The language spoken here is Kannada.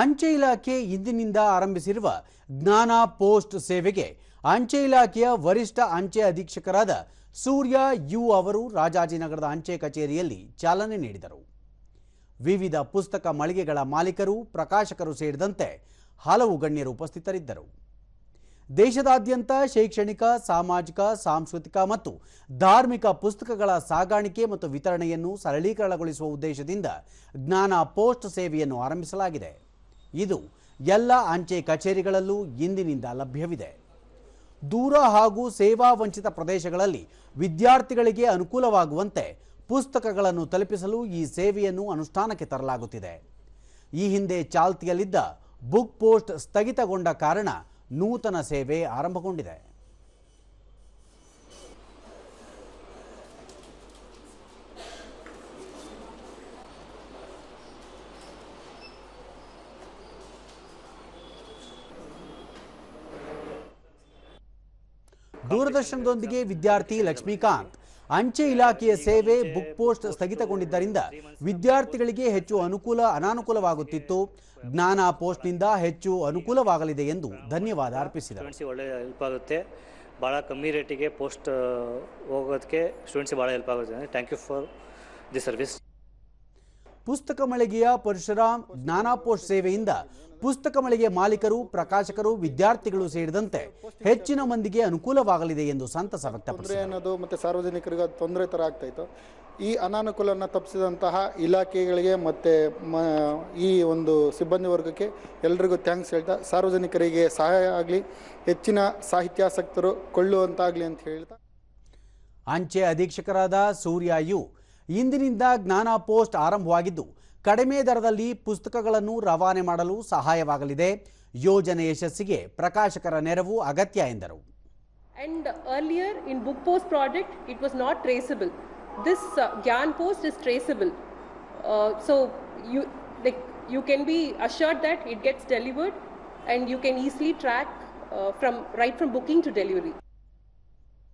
ಅಂಚೆ ಇಲಾಖೆ ಇಂದಿನಿಂದ ಆರಂಭಿಸಿರುವ ಜ್ಞಾನ ಪೋಸ್ಟ್ ಸೇವೆಗೆ ಅಂಚೆ ಇಲಾಖೆಯ ವರಿಷ್ಠ ಅಂಚೆ ಅಧೀಕ್ಷಕರಾದ ಸೂರ್ಯ ಯು ಅವರು ರಾಜಾಜಿನಗರದ ಅಂಚೆ ಕಚೇರಿಯಲ್ಲಿ ಚಾಲನೆ ನೀಡಿದರು. ವಿವಿಧ ಪುಸ್ತಕ ಮಳಿಗೆಗಳ ಮಾಲೀಕರು, ಪ್ರಕಾಶಕರು ಸೇರಿದಂತೆ ಹಲವು ಗಣ್ಯರು ಉಪಸ್ಥಿತರಿದ್ದರು. ದೇಶದಾದ್ಯಂತ ಶೈಕ್ಷಣಿಕ, ಸಾಮಾಜಿಕ, ಸಾಂಸ್ಕೃತಿಕ ಮತ್ತು ಧಾರ್ಮಿಕ ಪುಸ್ತಕಗಳ ಸಾಗಾಣಿಕೆ ಮತ್ತು ವಿತರಣೆಯನ್ನು ಸರಳೀಕರಣಗೊಳಿಸುವ ಉದ್ದೇಶದಿಂದ ಜ್ಞಾನ ಪೋಸ್ಟ್ ಸೇವೆಯನ್ನು ಆರಂಭಿಸಲಾಗಿದೆ. ಇದು ಎಲ್ಲ ಅಂಚೆ ಕಚೇರಿಗಳಲ್ಲೂ ಇಂದಿನಿಂದ ಲಭ್ಯವಿದೆ. ದೂರ ಹಾಗೂ ಸೇವಾ ವಂಚಿತ ಪ್ರದೇಶಗಳಲ್ಲಿ ವಿದ್ಯಾರ್ಥಿಗಳಿಗೆ ಅನುಕೂಲವಾಗುವಂತೆ ಪುಸ್ತಕಗಳನ್ನು ತಲುಪಿಸಲು ಈ ಸೇವೆಯನ್ನು ಅನುಷ್ಠಾನಕ್ಕೆ ತರಲಾಗುತ್ತಿದೆ. ಈ ಹಿಂದೆ ಚಾಲ್ತಿಯಲ್ಲಿದ್ದ ಬುಕ್ ಪೋಸ್ಟ್ ಸ್ಥಗಿತಗೊಂಡ ಕಾರಣ ನೂತನ ಸೇವೆ ಆರಂಭಗೊಂಡಿದೆ. ದೂರದರ್ಶನದೊಂದಿಗೆ ವಿದ್ಯಾರ್ಥಿ ಲಕ್ಷ್ಮೀಕಾಂತ್. ಅಂಚೆ ಇಲಾಖೆಯ ಸೇವೆ ಬುಕ್ ಪೋಸ್ಟ್ ಸ್ಥಗಿತಗೊಂಡಿದ್ದರಿಂದ ವಿದ್ಯಾರ್ಥಿಗಳಿಗೆ ಹೆಚ್ಚು ಅನುಕೂಲ ಅನಾನುಕೂಲವಾಗುತ್ತಿತ್ತು. ಜ್ಞಾನ ಪೋಸ್ಟ್ನಿಂದ ಹೆಚ್ಚು ಅನುಕೂಲವಾಗಲಿದೆ ಎಂದು ಧನ್ಯವಾದ ಅರ್ಪಿಸಿದರು. ಒಳ್ಳೆ ಹೆಲ್ಪ್ ಆಗುತ್ತೆ. ಭಾಳ ಕಮ್ಮಿ ರೇಟಿಗೆ ಪೋಸ್ಟ್ ಹೋಗೋದಕ್ಕೆ ಸ್ಟೂಡೆಂಟ್ಸ್ ಭಾಳ ಹೆಲ್ಪ್ ಆಗುತ್ತೆ. Thank you for the service ಪುಸ್ತಕ ಮಳಿಗೆಯ ಪರಶುರಾಮ್ ಜ್ಞಾನಾಪೋಷ್ ಸೇವೆಯಿಂದ ಪುಸ್ತಕ ಮಳಿಗೆ ಮಾಲೀಕರು ಪ್ರಕಾಶಕರು ವಿದ್ಯಾರ್ಥಿಗಳು ಸೇರಿದಂತೆ ಹೆಚ್ಚಿನ ಮಂದಿಗೆ ಅನುಕೂಲವಾಗಲಿದೆ ಎಂದು ಸಂತಸ ತೊಂದರೆ ವ್ಯಕ್ತಪಡಿಸಿದರು ಮತ್ತು ಸಾರ್ವಜನಿಕರಿಗೆ ತೊಂದರೆ ತರ ಆಗ್ತಾ ಇತ್ತು. ಈ ಅನಾನುಕೂಲನ ತಪ್ಪಿಸಿದಂತಹ ಇಲಾಖೆಗಳಿಗೆ ಮತ್ತು ಮ ಈ ಒಂದು ಸಿಬ್ಬಂದಿ ವರ್ಗಕ್ಕೆ ಎಲ್ರಿಗೂ ಥ್ಯಾಂಕ್ಸ್ ಹೇಳ್ತಾ ಸಾರ್ವಜನಿಕರಿಗೆ ಸಹಾಯ ಆಗಲಿ ಹೆಚ್ಚಿನ ಸಾಹಿತ್ಯಾಸಕ್ತರು ಕೊಳ್ಳುವಂತಾಗಲಿ ಅಂತ ಹೇಳ್ತಾ. ಅಂಚೆ ಅಧೀಕ್ಷಕರಾದ ಸೂರ್ಯ ಯು ಇಂದಿನಿಂದ ಜ್ಞಾನ ಪೋಸ್ಟ್ ಆರಂಭವಾಗಿದ್ದು, ಕಡಿಮೆ ದರದಲ್ಲಿ ಪುಸ್ತಕಗಳನ್ನು ರವಾನೆ ಮಾಡಲು ಸಹಾಯವಾಗಲಿದೆ. ಯೋಜನೆ ಯಶಸ್ಸಿಗೆ ಪ್ರಕಾಶಕರ ನೆರವು ಅಗತ್ಯ, ಎಂದರು. And earlier in book post project it was not traceable this Gyan post is traceable so you like you can be assured that it gets delivered and you can easily track from right from booking to delivery